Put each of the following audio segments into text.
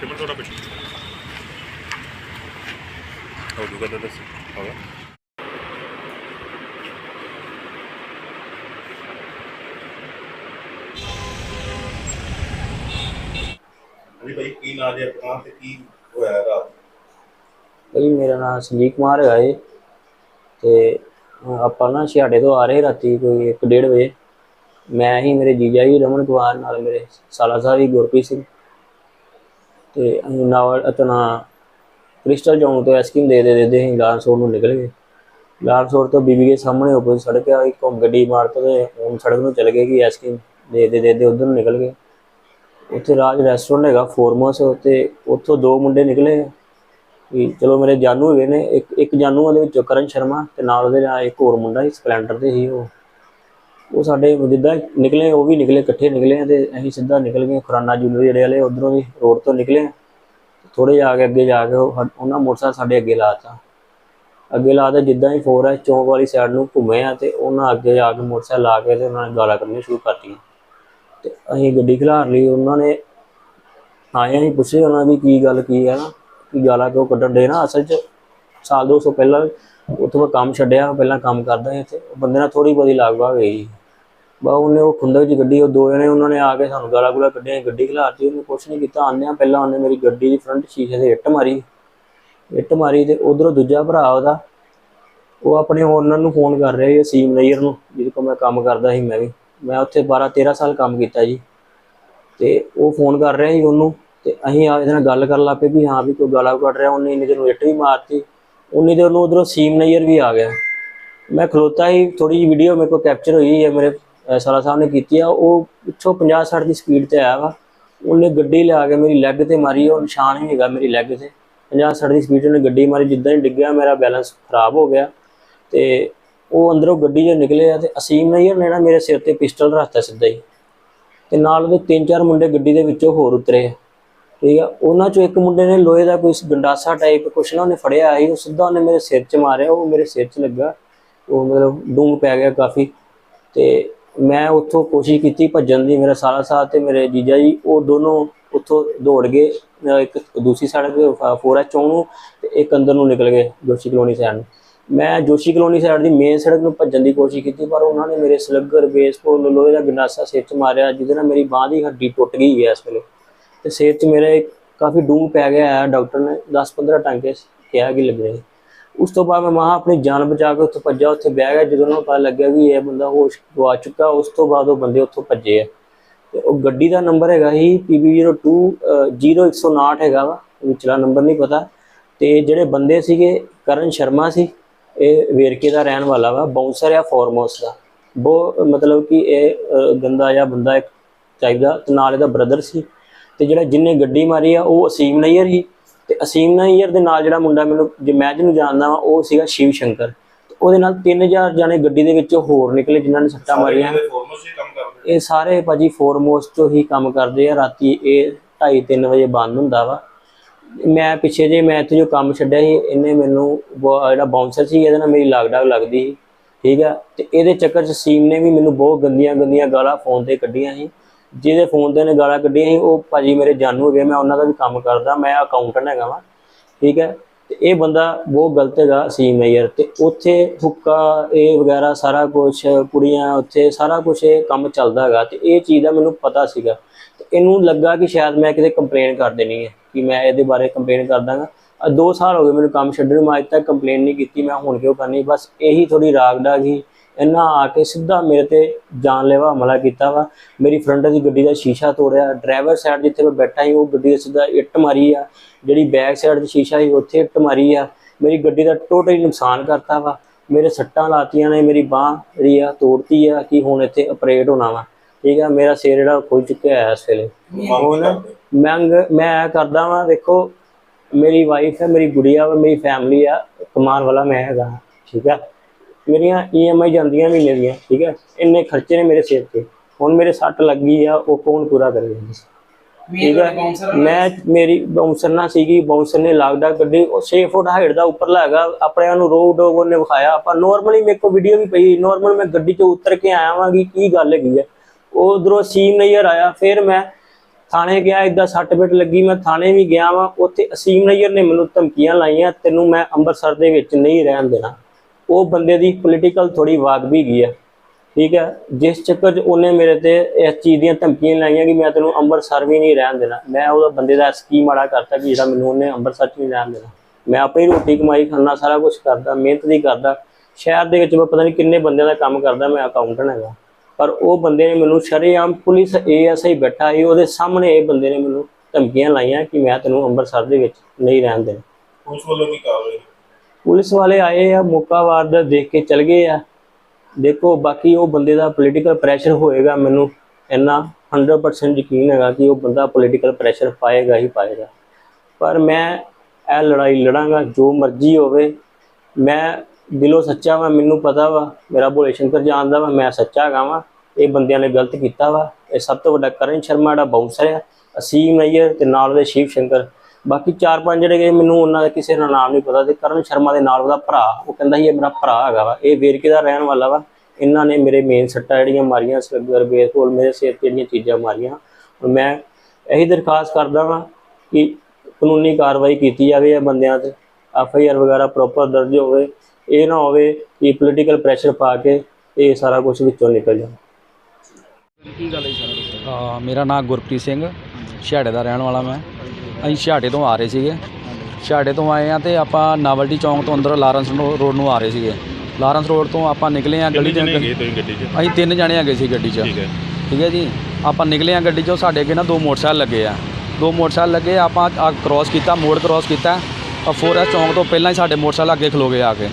ਕਿਵੇਂ ਤੁਹਾਡਾ ਪਿੱਛੇ ਹੋ ਜੂਗਾ ਤਾਂ ਦੱਸ। ਹੋਗਾ ਹਾਂਜੀ ਭਾਈ ਕੀ ਨਾਂ ਜੀ ਆਪਣਾ ਤੇ ਕੀ ਹੋਇਆ ਰਾਤ ਭਾਈ ਮੇਰਾ ਨਾਮ ਸੰਜੀਤ ਕੁਮਾਰ ਹੈਗਾ ਏ ਤੇ ਆਪਾਂ ਨਾ ਛਿਆੜੇ ਤੋਂ ਆ ਰਹੇ ਰਾਤੀ ਕੋਈ 1:30 ਵਜੇ। ਮੈਂ ਹੀ ਮੇਰੇ ਜੀਜਾ ਜੀ ਰਮਨ ਕੁਮਾਰ ਨਾਲ ਮੇਰੇ ਸਾਲਾ ਸਾਹਿਬ ਜੀ ਗੁਰਪ੍ਰੀਤ ਸਿੰਘ। ਤੇ ਅਸੀਂ ਨਾਲ ਅਤਨਾ ਕ੍ਰਿਸਟਲ ਚੌਂਕ ਤੋਂ ਐਸਕਿਮ ਦੇ ਦੇ ਦੇ ਅਸੀਂ ਲਾਰਸੋਰ ਨੂੰ ਨਿਕਲ ਗਏ। ਲਾਰਸੋਰ ਤੋਂ ਬੀਬੀ ਦੇ ਸਾਹਮਣੇ ਉੱਪਰ ਸੜਕ ਆ, ਇੱਕ ਘੁੰਮ ਗੱਡੀ ਮਾਰ ਤੋਂ ਤੇ ਹੁਣ ਸੜਕ ਨੂੰ ਚਲੇ ਗਏ ਕਿ ਐਸਕਿਮ ਦੇ ਦੇ ਦੇ ਦੇ ਉਧਰ ਨੂੰ ਨਿਕਲ ਗਏ। ਉੱਥੇ ਰਾਜ ਰੈਸਟੋਰੈਂਟ ਹੈਗਾ, ਫੋਰਮੋਸ ਤੇ ਉੱਥੋਂ ਦੋ ਮੁੰਡੇ ਨਿਕਲੇ। ਵੀ ਚਲੋ ਮੇਰੇ ਜਾਨੂ ਹੈਗੇ ਨੇ, ਇੱਕ ਇੱਕ ਜਾਨੂ ਉਹਦੇ ਵਿੱਚੋਂ ਕਰਨ ਸ਼ਰਮਾ ਤੇ ਨਾਲ ਉਹਦੇ ਨਾਲ ਇੱਕ ਹੋਰ ਮੁੰਡਾ ਸੀ, ਸਪਲੈਂਡਰ ਤੇ ਸੀ ਉਹ। ਉਹ ਸਾਡੇ ਜਿੱਦਾਂ ਨਿਕਲੇ, ਉਹ ਵੀ ਨਿਕਲੇ, ਇਕੱਠੇ ਨਿਕਲੇ ਆ ਤੇ ਅਸੀਂ ਸਿੱਧਾ ਨਿਕਲ ਗਏ ਖੁਰਾਨਾ ਜੁਲਰੀ ਜਿਹੜੇ ਵਾਲੇ, ਉਧਰੋਂ ਵੀ ਰੋਡ ਤੋਂ ਨਿਕਲੇ ਥੋੜੇ ਜਾ ਕੇ ਅੱਗੇ ਜਾ ਕੇ ਉਹ ਸਾ- ਉਹਨਾਂ ਮੋਟਰਸਾਈਕਲ ਸਾਡੇ ਅੱਗੇ ਲਾਤਾ ਅੱਗੇ ਲਾ ਤੇ ਜਿੱਦਾਂ ਹੀ ਫੋਰ ਹੈ ਚੌਂਕ ਵਾਲੀ ਸਾਈਡ ਨੂੰ ਘੁੰਮੇ ਆ ਤੇ ਉਹਨਾਂ ਅੱਗੇ ਜਾ ਕੇ ਮੋਟਰਸਾਈਕਲ ਲਾ ਕੇ ਤੇ ਉਹਨਾਂ ਨੇ ਗਾਲਾਂ ਕੱਢਣੀਆਂ ਸ਼ੁਰੂ ਕਰਤੀਆਂ। ਤੇ ਅਸੀਂ ਗੱਡੀ ਖਿਲਾਰ ਲਈ, ਉਹਨਾਂ ਨੇ ਆਏ ਅਸੀਂ ਪੁੱਛੇ ਉਹਨਾਂ ਵੀ ਕੀ ਗੱਲ, ਕੀ ਹੈ ਨਾ, ਕਿ ਗਾਲਾਂ ਕਿਉਂ ਕੱਢਣ ਦੇ ਨਾ, ਅਸਲ 'ਚ ਸਾਲ ਦੋ ਸਾਲ ਪਹਿਲਾਂ ਉੱਥੋਂ ਮੈਂ ਕੰਮ ਛੱਡਿਆ, ਪਹਿਲਾਂ ਕੰਮ ਕਰਦਾ ਸੀ ਇੱਥੇ। ਬੰਦੇ ਨਾਲ ਥੋੜੀ ਬਹੁਤੀ ਲਾਗਵਾ ਭਾਗ ਗਈ ਬਾ ਉਹਨੇ ਉਹ ਖੁੰਦਕ 'ਚ ਗੱਡੀ ਉਹ ਦੋ ਜਣੇ ਉਹਨਾਂ ਨੇ ਆ ਕੇ ਸਾਨੂੰ ਗਾਲਾਂ ਗੁਲਾ ਕੱਢੀਆਂ ਗੱਡੀ ਖਿਲਾਰਤੀ ਉਹਨੇ ਕੁਛ ਨਹੀਂ ਕੀਤਾ। ਆਂਦਿਆਂ ਪਹਿਲਾਂ ਉਹਨੇ ਮੇਰੀ ਗੱਡੀ ਦੀ ਫਰੰਟ ਸ਼ੀਸ਼ੇ ਤੇ ਇੱਟ ਮਾਰੀ। ਇੱਟ ਮਾਰੀ ਤੇ ਉਧਰੋਂ ਦੂਜਾ ਭਰਾ ਉਹਦਾ, ਉਹ ਆਪਣੇ ਓਨਰ ਨੂੰ ਫੋਨ ਕਰ ਰਿਹਾ ਸੀ ਅਸੀਮ ਨਈਰ ਨੂੰ, ਜਿਹਦੇ ਕੋਲ ਮੈਂ ਕੰਮ ਕਰਦਾ ਸੀ ਮੈਂ ਵੀ। ਮੈਂ ਉੱਥੇ 12 13 ਸਾਲ ਕੰਮ ਕੀਤਾ ਜੀ। ਤੇ ਉਹ ਫੋਨ ਕਰ ਰਿਹਾ ਸੀ ਉਹਨੂੰ, ਤੇ ਅਸੀਂ ਆ ਇਹਦੇ ਨਾਲ ਗੱਲ ਕਰਨ ਲੱਗ ਪਏ ਵੀ ਹਾਂ ਵੀ ਕੋਈ ਗਾਲਾਂ ਕੱਢ ਰਿਹਾ, ਉਹਨੇ ਇੰਨੀ ਦੇਰ ਨੂੰ ਇੱਟ ਵੀ ਮਾਰਤੀ, ਉਨੀ ਦੇਰ ਉਹਨੂੰ ਉਧਰੋਂ ਸੀਮ ਨਈਰ ਵੀ ਆ ਗਿਆ। ਮੈਂ ਖਲੋਤਾ ਹੀ ਥੋੜੀ ਜਿਹੀ ਵੀਡੀਓ ਮੇਰੇ ਕੋਲ ਕੈਪਚਰ ਹੋਈ ਹੈ, ਮੇਰੇ ਸਾਲਾ ਸਾਹਿਬ ਨੇ ਕੀਤੀ ਆ, ਉਹ ਪਿੱਛੋਂ 50 60 ਦੀ ਸਪੀਡ ਤੇ ਆਇਆ ਵਾ। ਉਹਨੇ ਗੱਡੀ ਲਿਆ ਕੇ ਮੇਰੀ ਲੈਗ ਤੇ ਮਾਰੀ, ਉਹ ਨਿਸ਼ਾਨ ਹੀ ਹੈਗਾ ਮੇਰੀ ਲੈਗ ਤੇ। 50 60 ਦੀ ਸਪੀਡ ਉਹਨੇ ਗੱਡੀ ਮਾਰੀ, ਜਿੱਦਾਂ ਹੀ ਡਿੱਗਿਆ ਮੇਰਾ ਬੈਲੈਂਸ ਖਰਾਬ ਹੋ ਗਿਆ। ਤੇ ਉਹ ਅੰਦਰੋਂ ਗੱਡੀ 'ਚੋਂ ਨਿਕਲੇ ਆ ਤੇ ਅਸੀਮ ਨਈਰ ਨੇ ਨਾ ਮੇਰੇ ਸਿਰ ਤੇ ਪਿਸਟਲ ਰੱਖਤਾ ਸਿੱਧਾ ਹੀ। ਤੇ ਨਾਲ ਉਹਦੇ ਤਿੰਨ ਚਾਰ ਮੁੰਡੇ ਗੱਡੀ ਦੇ ਵਿੱਚੋਂ ਹੋਰ ਉਤਰੇ ਠੀਕ ਆ, ਉਹਨਾਂ ਚੋਂ ਇੱਕ ਮੁੰਡੇ ਨੇ ਲੋਹੇ ਦਾ ਕੋਈ ਗੰਡਾਸਾ ਟਾਈਪ ਕੁਛ ਨਾ ਉਹਨੇ ਫੜਿਆ ਸੀ, ਉਹ ਸਿੱਧਾ ਉਹਨੇ ਮੇਰੇ ਸਿਰ 'ਚ ਮਾਰਿਆ, ਉਹ ਮੇਰੇ ਸਿਰ 'ਚ ਲੱਗਾ। ਉਹ ਮਤਲਬ ਡੂੰਘ ਪੈ ਗਿਆ ਕਾਫੀ। ਤੇ ਮੈਂ ਉੱਥੋਂ ਕੋਸ਼ਿਸ਼ ਕੀਤੀ ਭੱਜਣ ਦੀ, ਮੇਰਾ ਸਾਰਾ ਸਾਥ ਤੇ ਮੇਰੇ ਜੀਜਾ ਜੀ, ਉਹ ਦੋਨੋਂ ਉੱਥੋਂ ਦੌੜ ਗਏ। ਇੱਕ ਦੂਸਰੀ ਸੜਕ ਫੋਰਾ ਚੌਂ ਨੂੰ ਤੇ ਇੱਕ ਅੰਦਰ ਨੂੰ ਨਿਕਲ ਗਏ ਜੋਸ਼ੀ ਕਲੋਨੀ ਸਾਈਡ ਨੂੰ। ਮੈਂ ਜੋਸ਼ੀ ਕਲੋਨੀ ਸਾਈਡ ਦੀ ਮੇਨ ਸੜਕ ਨੂੰ ਭੱਜਣ ਦੀ ਕੋਸ਼ਿਸ਼ ਕੀਤੀ, ਪਰ ਉਹਨਾਂ ਨੇ ਮੇਰੇ ਸਲੱਗਰ ਬੇਸਬਾਲ ਲੋਹੇ ਦਾ ਗੰਡਾਸਾ ਸਿਰ 'ਚ ਮਾਰਿਆ, ਜਿਹਦੇ ਨਾਲ ਮੇਰੀ ਬਾਹ ਦੀ ਹੱਡੀ ਟੁੱਟ ਗਈ ਹੈ ਇਸ ਵੇਲੇ। ਤੇ ਸਿਰ 'ਚ ਮੇਰੇ ਕਾਫੀ ਡੂੰਘ ਪੈ ਗਿਆ ਹੈ, ਡਾਕਟਰ ਨੇ 10-15 ਟਾਂਕੇ ਕਿਹਾ ਕਿ ਲੱਗ ਰਹੇ ਉਸ ਤੋਂ ਬਾਅਦ ਮੈਂ ਮਹਾ ਆਪਣੀ ਜਾਨ ਬਚਾ ਕੇ ਉੱਥੋਂ ਭੱਜਾ ਉੱਥੇ ਬਹਿ ਗਿਆ। ਜਦੋਂ ਉਹਨੂੰ ਪਤਾ ਲੱਗਿਆ ਵੀ ਇਹ ਬੰਦਾ ਹੋਸ਼ ਗਵਾ ਚੁੱਕਾ, ਉਸ ਤੋਂ ਬਾਅਦ ਉਹ ਬੰਦੇ ਉੱਥੋਂ ਭੱਜੇ ਆ। ਤੇ ਉਹ ਗੱਡੀ ਦਾ ਨੰਬਰ ਹੈਗਾ ਸੀ PB02 0159 ਹੈਗਾ ਵਾ, ਵਿਚਲਾ ਨੰਬਰ ਨਹੀਂ ਪਤਾ। ਤੇ ਜਿਹੜੇ ਬੰਦੇ ਸੀਗੇ, ਕਰਨ ਸ਼ਰਮਾ ਸੀ, ਇਹ ਵੇਰਕੇ ਦਾ ਰਹਿਣ ਵਾਲਾ ਵਾ ਬਾਉਂਸਰ ਆ ਫੋਰਮੋਸ ਦਾ। ਬਹੁਤ ਮਤਲਬ ਕਿ ਇਹ ਗੰਦਾ ਜਿਹਾ ਬੰਦਾ ਇੱਕ ਚਾਹੀਦਾ ਤੇ ਨਾਲ ਇਹਦਾ ਬ੍ਰਦਰ ਸੀ। ਤੇ ਜਿਹੜਾ ਜਿੰਨੇ ਗੱਡੀ ਮਾਰੀ ਆ, ਉਹ ਅਸੀਮ ਨਈਅਰ ਸੀ। ਤੇ ਅਸੀਮ ਨਈਅਰ ਦੇ ਨਾਲ ਜਿਹੜਾ ਮੁੰਡਾ ਮੈਨੂੰ ਜੇ ਮੈਂ ਜਿਹਨੂੰ ਜਾਣਦਾ ਵਾਂ ਉਹ ਸੀਗਾ ਸ਼ਿਵ ਸ਼ੰਕਰ। ਉਹਦੇ ਨਾਲ 3000 ਜਾਣੇ ਗੱਡੀ ਦੇ ਵਿੱਚੋਂ ਹੋਰ ਨਿਕਲੇ ਜਿਨ੍ਹਾਂ ਨੇ ਸੱਟਾਂ ਮਾਰੀਆਂ। ਇਹ ਸਾਰੇ ਭਾਜੀ ਫੋਰਮੋਸਟ ਤੋਂ ਹੀ ਕੰਮ ਕਰਦੇ ਆ। ਰਾਤੀ ਇਹ 2:30 3 ਵਜੇ ਬੰਦ ਹੁੰਦਾ ਵਾ। ਮੈਂ ਪਿੱਛੇ ਜੇ ਮੈਂ ਇੱਥੇ ਜੋ ਕੰਮ ਛੱਡਿਆ ਸੀ ਇਹਨੇ ਮੈਨੂੰ ਜਿਹੜਾ ਬਾਉਂਸਰ ਸੀ ਇਹਦੇ ਨਾਲ ਮੇਰੀ ਲਾਗਡਾਗ ਲੱਗਦੀ ਸੀ। ਠੀਕ ਆ? ਤੇ ਇਹਦੇ ਚੱਕਰ 'ਚ ਸੀਮ ਨੇ ਵੀ ਮੈਨੂੰ ਬਹੁਤ ਗੰਦੀਆਂ ਗੰਦੀਆਂ ਗਾਲਾਂ ਫੋਨ ਤੇ ਕੱਢੀਆਂ ਸੀ। ਜਿਹਦੇ ਫੋਨ ਤੇ ਨੇ ਗਾਲਾਂ ਕੱਢੀਆਂ ਸੀ, ਉਹ ਭਾਜੀ ਮੇਰੇ ਜਾਣੂ ਹੈਗੇ ਮੈਂ ਉਹਨਾਂ ਦਾ ਵੀ ਕੰਮ ਕਰਦਾ, ਮੈਂ ਅਕਾਊਂਟੈਂਟ ਹੈਗਾ ਵਾਂ, ਠੀਕ ਹੈ? ਤੇ ਇਹ ਬੰਦਾ ਬਹੁਤ ਗਲਤ ਹੈਗਾ ਸੀ ਮੇਜਰ ਤੇ ਉੱਥੇ ਹੁੱਕਾ, ਇਹ ਵਗੈਰਾ ਸਾਰਾ ਕੁਝ ਕੁੜੀਆਂ ਉੱਥੇ ਸਾਰਾ ਕੁਝ ਇਹ ਕੰਮ ਚੱਲਦਾ ਹੈਗਾ, ਤੇ ਇਹ ਚੀਜ਼ ਦਾ ਮੈਨੂੰ ਪਤਾ ਸੀਗਾ। ਤੇ ਇਹਨੂੰ ਲੱਗਾ ਕਿ ਸ਼ਾਇਦ ਮੈਂ ਕਿਤੇ ਕੰਪਲੇਨ ਕਰ ਦੇਣੀ ਹੈ, ਕਿ ਮੈਂ ਇਹਦੇ ਬਾਰੇ ਕੰਪਲੇਨ ਕਰ ਦਾਂਗਾ ਆ 2 ਸਾਲ ਹੋ ਗਏ ਮੈਨੂੰ ਕੰਮ ਛੱਡਣ ਨੂੰ, ਮੈਂ ਅੱਜ ਤੱਕ ਕੰਪਲੇਨ ਨਹੀਂ ਕੀਤੀ, ਮੈਂ ਹੁਣ ਕਿਉਂ ਕਰਨੀ, ਬਸ ਇਹੀ ਥੋੜੀ ਰਾਗਡਾ ਗਈ ਇਹਨਾਂ ਆ ਕੇ ਸਿੱਧਾ ਮੇਰੇ ਤੇ ਜਾਨਲੇਵਾ ਹਮਲਾ ਕੀਤਾ ਵਾ। ਮੇਰੀ ਫਰੰਟ ਦੀ ਗੱਡੀ ਦਾ ਸ਼ੀਸ਼ਾ ਤੋੜਿਆ। ਡਰਾਈਵਰ ਸਾਈਡ ਜਿੱਥੇ ਮੈਂ ਬੈਠਾ ਸੀ ਉਹ ਗੱਡੀ ਦੇ ਸਿੱਧਾ ਇੱਟ ਮਾਰੀ ਆ। ਜਿਹੜੀ ਬੈਕ ਸਾਈਡ ਦੀ ਸ਼ੀਸ਼ਾ ਸੀ ਉੱਥੇ ਇੱਟ ਮਾਰੀ ਆ। ਮੇਰੀ ਗੱਡੀ ਦਾ ਟੋਟਲੀ ਨੁਕਸਾਨ ਕਰਤਾ ਵਾ। ਮੇਰੇ ਸੱਟਾਂ ਲਾਤੀਆਂ ਨੇ ਮੇਰੀ ਬਾਹ ਜਿਹੜੀ ਆ ਤੋੜਤੀ ਆ ਕਿ ਹੁਣ ਇੱਥੇ ਆਪਰੇਟ ਹੋਣਾ ਵਾ। ਠੀਕ ਆ ਮੇਰਾ ਸਿਰ ਜਿਹੜਾ ਖੁੱਲ ਚੁੱਕਿਆ ਹੈ ਇਸ ਵੇਲੇ। ਹੁਣ ਮੈਂ ਮੈਂ ਕਰਦਾ ਵਾਂ ਦੇਖੋ ਮੇਰੀ ਵਾਈਫ ਹੈ ਮੇਰੀ ਗੁੜੀਆ ਵਾ ਮੇਰੀ ਫੈਮਿਲੀ ਆ। ਕਮਾਉਣ ਵਾਲਾ ਮੈਂ ਹੈਗਾ ਠੀਕ ਆ। ਮੇਰੀਆਂ ਈਐਮਆਈ ਜਾਂਦੀਆਂ ਮਹੀਨੇ ਦੀਆਂ ਠੀਕ ਹੈ? ਇੰਨੇ ਖਰਚੇ ਨੇ ਮੇਰੇ ਸਿਰ ਤੇ। ਹੁਣ ਮੇਰੇ ਸੱਟ ਲੱਗੀ ਆ ਉਹ ਕੌਣ ਪੂਰਾ ਕਰੇਗਾ ਠੀਕ ਹੈ? ਮੈਂ ਮੇਰੀ ਬਾਉਂਸਰ ਨਾ ਸੀਗੀ ਬਾਉਂਸਰ ਨੇ ਲਾਗਡਾ ਗੱਡੀ ਉਹ 6 ਫੁੱਟ ਹਾਈਟ ਦਾ ਉੱਪਰ ਲੱਗਾ ਆਪਣੇ ਨੂੰ ਰੋਡ ਡੋਗ ਉਹਨੇ ਵਿਖਾਇਆ। ਆਪਾਂ ਨਾਰਮਲੀ ਮੇਰੇ ਕੋ ਵੀਡੀਓ ਵੀ ਪਈ ਨਾਰਮਲ ਮੈਂ ਗੱਡੀ ਚੋਂ ਉਤਰ ਕੇ ਆਇਆ ਵਾਂ ਕਿ ਕੀ ਗੱਲ ਹੈਗੀ ਹੈ ਉਹ ਉਧਰੋਂ ਸੀਮ ਨਈਅਰ ਆਇਆ ਫਿਰ ਮੈਂ ਥਾਣੇ ਗਿਆ ਇਦਾਂ ਸੱਟ ਪਿੱਟ ਲੱਗੀ ਮੈਂ ਥਾਣੇ ਵੀ ਗਿਆ ਵਾਂ ਉੱਥੇ ਅਸੀਮ ਨਈਅਰ ਨੇ ਮੈਨੂੰ ਧਮਕੀਆਂ ਲਾਈਆਂ ਤੈਨੂੰ ਮੈਂ ਅੰਮ੍ਰਿਤਸਰ ਦੇ ਵਿੱਚ ਨਹੀਂ ਰਹਿਣ ਦੇਣਾ। ਉਹ ਬੰਦੇ ਦੀ ਪੋਲੀਟੀਕਲ ਥੋੜੀ ਵਾਗ ਵੀ ਗਈ ਹੈ ਠੀਕ ਹੈ ਜਿਸ ਚੱਕਰ 'ਚ ਉਹਨੇ ਮੇਰੇ ਤੇ ਇਸ ਚੀਜ਼ ਦੀਆਂ ਧਮਕੀਆਂ ਲਾਈਆਂ ਕਿ ਮੈਂ ਤੈਨੂੰ ਅੰਮ੍ਰਿਤਸਰ ਵੀ ਨਹੀਂ ਰਹਿਣ ਦੇਣਾ। ਮੈਂ ਉਹਦਾ ਬੰਦੇ ਦਾ ਸਕੀਮ ਮਾੜਾ ਕਰਤਾ ਕਿ ਜਿਹੜਾ ਮੈਨੂੰ ਉਹਨੇ ਅੰਮ੍ਰਿਤਸਰ 'ਚ ਨਹੀਂ ਰਹਿਣ ਦੇਣਾ। ਮੈਂ ਆਪਣੀ ਰੋਟੀ ਕਮਾਈ ਖਾਣਾ ਸਾਰਾ ਕੁਝ ਕਰਦਾ, ਮਿਹਨਤ ਦੀ ਕਰਦਾ। ਸ਼ਹਿਰ ਦੇ ਵਿੱਚ ਮੈਂ ਪਤਾ ਨਹੀਂ ਕਿੰਨੇ ਬੰਦਿਆਂ ਦਾ ਕੰਮ ਕਰਦਾ, ਮੈਂ ਅਕਾਊਂਟੈਂਟ ਹੈਗਾ। ਪਰ ਉਹ ਬੰਦੇ ਨੇ ਮੈਨੂੰ ਸ਼ਰੇਆਮ ਪੁਲਿਸ ਏਐਸਆਈ ਬੈਠਾ ਸੀ, ਉਹਦੇ ਸਾਹਮਣੇ ਇਹ ਬੰਦੇ ਨੇ ਮੈਨੂੰ ਧਮਕੀਆਂ ਲਾਈਆਂ ਕਿ ਮੈਂ ਤੈਨੂੰ ਅੰਮ੍ਰਿਤਸਰ ਦੇ ਵਿੱਚ ਨਹੀਂ ਰਹਿਣ ਦੇਣਾ। ਪੁਲਿਸ ਵੱਲੋਂ ਕੀ ਕਾਰਵਾਈ? ਪੁਲਿਸ ਵਾਲੇ ਆਏ ਆ, ਮੌਕਾ ਵਾਰਦਾ ਦੇਖ ਕੇ ਚਲ ਗਏ ਆ। ਦੇਖੋ, ਬਾਕੀ ਉਹ ਬੰਦੇ ਦਾ ਪੋਲੀਟੀਕਲ ਪ੍ਰੈਸ਼ਰ ਹੋਏਗਾ ਮੈਨੂੰ ਇੰਨਾ 100% ਯਕੀਨ ਹੈਗਾ ਕਿ ਉਹ ਬੰਦਾ ਪੋਲੀਟੀਕਲ ਪ੍ਰੈਸ਼ਰ ਪਾਏਗਾ ਹੀ ਪਾਏਗਾ। ਪਰ ਮੈਂ ਇਹ ਲੜਾਈ ਲੜਾਂਗਾ, ਜੋ ਮਰਜ਼ੀ ਹੋਵੇ, ਮੈਂ ਦਿਲੋਂ ਸੱਚਾ ਵਾ, ਮੈਨੂੰ ਪਤਾ ਵਾ, ਮੇਰਾ ਭੋਲੇ ਸ਼ੰਕਰ ਜਾਣਦਾ ਵਾ, ਮੈਂ ਸੱਚਾ ਹੈਗਾ ਵਾਂ, ਇਹ ਬੰਦਿਆਂ ਨੇ ਗਲਤ ਕੀਤਾ ਵਾ। ਇਹ ਸਭ ਤੋਂ ਵੱਡਾ ਕਰਨ ਸ਼ਰਮਾ, ਜਿਹੜਾ ਬਾਉਂਸਰ ਆ, ਅਸੀਮ ਨਈਅਰ ਤੇ ਨਾਲ ਦੇ ਸ਼ਿਵ ਸ਼ੰਕਰ। ਬਾਕੀ ਚਾਰ ਪੰਜ ਜਿਹੜੇ ਗਏ ਮੈਨੂੰ ਉਹਨਾਂ ਦਾ ਕਿਸੇ ਦਾ ਨਾਮ ਨਹੀਂ ਪਤਾ ਤੇ ਕਰਨ ਸ਼ਰਮਾ ਦੇ ਨਾਲ ਉਹਦਾ ਭਰਾ ਉਹ ਕਹਿੰਦਾ ਸੀ ਇਹ ਮੇਰਾ ਭਰਾ ਹੈਗਾ ਵਾ ਇਹ ਵੇਰਕੇ ਦਾ ਰਹਿਣ ਵਾਲਾ ਵਾ। ਇਹਨਾਂ ਨੇ ਮੇਰੇ ਮੇਨ ਸੱਟਾਂ ਜਿਹੜੀਆਂ ਮਾਰੀਆਂ ਸਲੱਗਰ ਬੇਸਬੋਲ ਮੇਰੇ ਸਿਰ ਤੇ ਜਿਹੜੀਆਂ ਚੀਜ਼ਾਂ ਮਾਰੀਆਂ। ਹੁਣ ਮੈਂ ਇਹੀ ਦਰਖਾਸਤ ਕਰਦਾ ਵਾਂ ਕਿ ਕਾਨੂੰਨੀ ਕਾਰਵਾਈ ਕੀਤੀ ਜਾਵੇ ਇਹ ਬੰਦਿਆਂ ਤੇ ਐਫ ਆਈ ਆਰ ਵਗੈਰਾ ਪ੍ਰੋਪਰ ਦਰਜ ਹੋਵੇ ਇਹ ਨਾ ਹੋਵੇ ਕਿ ਪੋਲੀਟੀਕਲ ਪ੍ਰੈਸ਼ਰ ਪਾ ਕੇ ਇਹ ਸਾਰਾ ਕੁਝ ਵਿੱਚੋਂ ਨਿਕਲ ਜਾਵੇ। ਅ, ਮੇਰਾ ਨਾਮ ਗੁਰਪ੍ਰੀਤ ਸਿੰਘ ਛਿਹਾੜੇ ਦਾ ਰਹਿਣ ਵਾਲਾ ਮੈਂ। ਅਸੀਂ ਛਿਹਾੜੇ ਤੋਂ ਆ ਰਹੇ ਸੀਗੇ। ਛਿਹਾੜੇ ਤੋਂ ਆਏ ਆ ਤੇ ਆਪਾਂ ਨਾਵਲਟੀ ਚੌਂਕ ਤੋਂ ਅੰਦਰ ਲਾਰੈਂਸ ਰੋਡ ਨੂੰ ਆ ਰਹੇ ਸੀਗੇ। ਲਾਰੈਂਸ ਰੋਡ ਤੋਂ ਆਪਾਂ ਨਿਕਲੇ ਆ ਗਲੀ ਕਿੰਨੇ ਦੇ ਜਣੇ ਗਏ ਤੁਸੀਂ ਗੱਡੀ 'ਚ? ਅਸੀਂ ਤਿੰਨ ਜਣੇ ਹੈਗੇ ਸੀ ਗੱਡੀ 'ਚ। ਠੀਕ ਹੈ। ਠੀਕ ਹੈ ਜੀ। ਆਪਾਂ ਨਿਕਲੇ ਆ ਗੱਡੀ 'ਚੋਂ ਸਾਡੇ ਅੱਗੇ ਨਾ ਦੋ ਮੋਟਰਸਾਈਕਲ ਲੱਗੇ ਆ। ਦੋ ਮੋਟਰਸਾਈਕਲ ਲੱਗੇ ਆਪਾਂ ਆ ਕ੍ਰਾਸ ਕੀਤਾ ਮੋੜ ਕ੍ਰਾਸ ਕੀਤਾ। ਆ ਫੋਰੈਸਟ ਚੌਂਕ ਤੋਂ ਪਹਿਲਾਂ ਹੀ ਸਾਡੇ ਮੋਟਰਸਾਈਕਲ ਅੱਗੇ ਖਲੋ ਗਏ ਆ ਕੇ।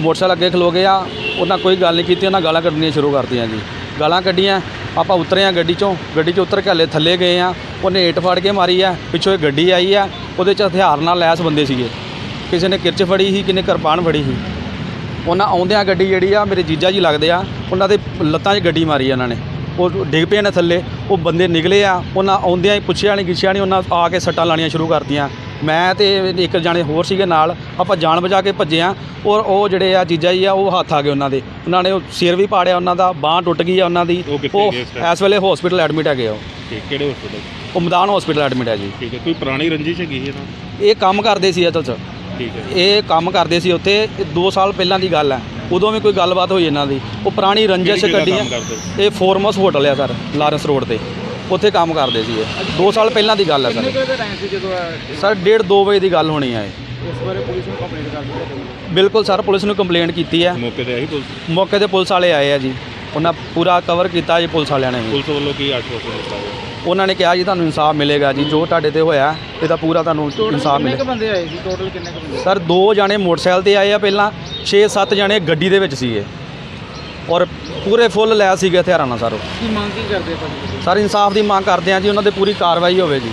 ਮੋਟਰਸਾਈਕਲ ਅੱਗੇ ਖਲੋ ਗਏ ਆ ਉਹਨਾਂ ਕੋਈ ਗੱਲ ਨਹੀਂ ਕੀਤੀ ਉਹਨਾਂ ਗਾਲਾਂ ਕੱਢਣੀਆਂ ਸ਼ੁਰੂ ਕਰਤੀਆਂ ਜੀ। ਗਾਲਾਂ ਕੱਢੀਆਂ ਆਪਾਂ ਉਤਰੇ ਆ ਗੱਡੀ 'ਚੋਂ, ਗੱਡੀ 'ਚ ਉਤਰ ਕੇ ਹਲੇ ਥੱਲੇ ਗਏ ਆ ਉਹਨੇ ਏਟ ਫੜ ਕੇ ਮਾਰੀ ਆ, ਪਿੱਛੋਂ ਇੱਕ ਗੱਡੀ ਆਈ ਆ, ਉਹਦੇ 'ਚ ਹਥਿਆਰ ਨਾਲ ਲੈਸ ਬੰਦੇ ਸੀਗੇ। ਕਿਸੇ ਨੇ ਕਿਰਚ ਫੜੀ ਸੀ, ਕਿਨੇ ਕਿਰਪਾਨ ਫੜੀ ਸੀ। ਉਹਨਾਂ ਆਉਂਦਿਆਂ ਗੱਡੀ ਜਿਹੜੀ ਆ, ਮੇਰੇ ਜੀਜਾ ਜੀ ਲੱਗਦੇ ਆ, ਉਹਨਾਂ ਦੇ ਲੱਤਾਂ 'ਚ ਗੱਡੀ ਮਾਰੀ ਆ ਉਹਨਾਂ ਨੇ। ਉਹ ਡਿੱਗ ਪਏ ਨੇ ਥੱਲੇ, ਉਹ ਬੰਦੇ ਨਿਕਲੇ ਆ, ਉਹਨਾਂ ਆਉਂਦਿਆਂ ਹੀ ਪੁੱਛਿਆ ਨਹੀਂ ਗਿੱਛਿਆ ਨਹੀਂ ਉਹਨਾਂ ਆ ਕੇ ਸੱਟਾਂ ਲਾਣੀਆਂ ਸ਼ੁਰੂ ਕਰਤੀਆਂ। ਮੈਂ ਤੇ ਇੱਕ ਜਾਣੇ ਹੋਰ ਸੀਗੇ ਨਾਲ ਆਪਾਂ ਜਾਨ ਬਚਾ ਕੇ ਭੱਜੇ ਆ ਔਰ ਉਹ ਜਿਹੜੇ ਆ ਜੀਜਾ ਜੀ ਆ ਉਹ ਹੱਥ ਆ ਗਏ ਉਹਨਾਂ ਦੇ। ਉਹਨਾਂ ਨੇ ਉਹ ਸਿਰ ਵੀ ਪਾੜਿਆ ਉਹਨਾਂ ਦਾ ਬਾਹ ਟੁੱਟ ਗਈ ਆ ਉਹਨਾਂ ਦੀ। ਉਹ ਕਿੱਥੇ ਗਏ ਇਸ ਵੇਲੇ ਹਸਪੀਟਲ ਐਡਮਿਟ ਹੈਗੇ ਆ ਉਹ। ਠੀਕ ਕਿਹੜੇ ਹਸਪੀਟਲ ਉਹ ਮੈਦਾਨ ਹਸਪੀਟਲ ਐਡਮਿਟ ਹੈ ਜੀ। ਠੀਕ ਹੈ ਕੋਈ ਪੁਰਾਣੀ ਰੰਜਿਸ਼ ਹੈਗੀ ਹੈ ਨਾ ਇਹ ਕੰਮ ਕਰਦੇ ਸੀ ਅਸਲ 'ਚ। ਠੀਕ ਹੈ। ਇਹ ਕੰਮ ਕਰਦੇ ਸੀ ਉੱਥੇ 2 ਸਾਲ ਪਹਿਲਾਂ ਦੀ ਗੱਲ ਹੈ ਉਦੋਂ ਵੀ ਕੋਈ ਗੱਲਬਾਤ ਹੋਈ ਇਹਨਾਂ ਦੀ। ਉਹ ਪੁਰਾਣੀ ਰੰਜਿਸ਼ ਕਿਹੜੀ ਜਗ੍ਹਾ ਕੰਮ ਕਰਦੇ? ਇਹ ਫੋਰਮਸ ਹੋਟਲ ਆ ਸਰ ਲਾਰੈਂਸ ਰੋਡ ਤੇ। ਉੱਥੇ ਕੰਮ ਕਰਦੇ ਸੀ ਇਹ। 2 ਸਾਲ ਪਹਿਲਾਂ ਦੀ ਗੱਲ ਹੈ ਸਰ। ਕਿਹੜੇ ਟਾਈਮ ਸੀ ਜਦੋਂ ਇਹ- ਸਰ 1:30 2 ਵਜੇ ਦੀ ਗੱਲ ਹੋਣੀ ਹੈ ਇਹ। ਇਸ ਬਾਰੇ ਪੁਲਿਸ ਨੂੰ ਕੰਪਲੇਂਟ ਕਰ ਦਿੱਤੀ ਬਿਲਕੁਲ ਸਰ ਪੁਲਿਸ ਨੂੰ ਕੰਪਲੇਂਟ ਕੀਤੀ ਹੈ ਮੌਕੇ ਤੇ ਆਹੀ ਪੁਲਿਸ? ਮੌਕੇ ਤੇ ਪੁਲਿਸ ਵਾਲੇ ਆਏ ਆ ਜੀ। ਉਹਨਾਂ ਪੂਰਾ ਕਵਰ ਕੀਤਾ ਜੀ ਪੁਲਿਸ ਵਾਲਿਆਂ ਨੇ ਪੁਲਿਸ ਵੱਲੋਂ ਕੀ ਆਸ਼ਵਾਸਨ ਦਿੱਤਾ ਗਿਆ? ਉਹਨਾਂ ਨੇ ਕਿਹਾ ਜੀ ਤੁਹਾਨੂੰ ਇਨਸਾਫ ਮਿਲੇਗਾ ਜੀ। ਜੋ ਤੁਹਾਡੇ ਤੇ ਹੋਇਆ ਇਹਦਾ ਪੂਰਾ ਤੁਹਾਨੂੰ ਇਨਸਾਫ ਕਿੰਨੇ ਮਿਲੇ ਕ ਬੰਦੇ ਆਏ ਸੀ? ਟੋਟਲ ਕਿੰਨੇ ਕ ਬੰਦੇ ਸਰ ਦੋ ਜਾਣੇ ਮੋਟਰਸਾਈਕਲ ਤੇ ਆਏ ਆ ਪਹਿਲਾਂ। 6-7 ਜਾਣੇ ਗੱਡੀ ਦੇ ਵਿੱਚ ਸੀਗੇ। ਔਰ ਪੂਰੇ ਫੁੱਲ ਲੈ ਸੀਗੇ ਹਥਿਆਰਾਂ ਨਾਲ ਸਰ ਉਹ। ਕੀ ਮੰਗ ਕੀ ਕਰਦੇ ਭਾਜੀ ਸਰ ਇਨਸਾਫ ਦੀ ਮੰਗ ਕਰਦੇ ਆ ਜੀ ਉਹਨਾਂ ਤੇ ਪੂਰੀ ਕਾਰਵਾਈ ਹੋਵੇ ਜੀ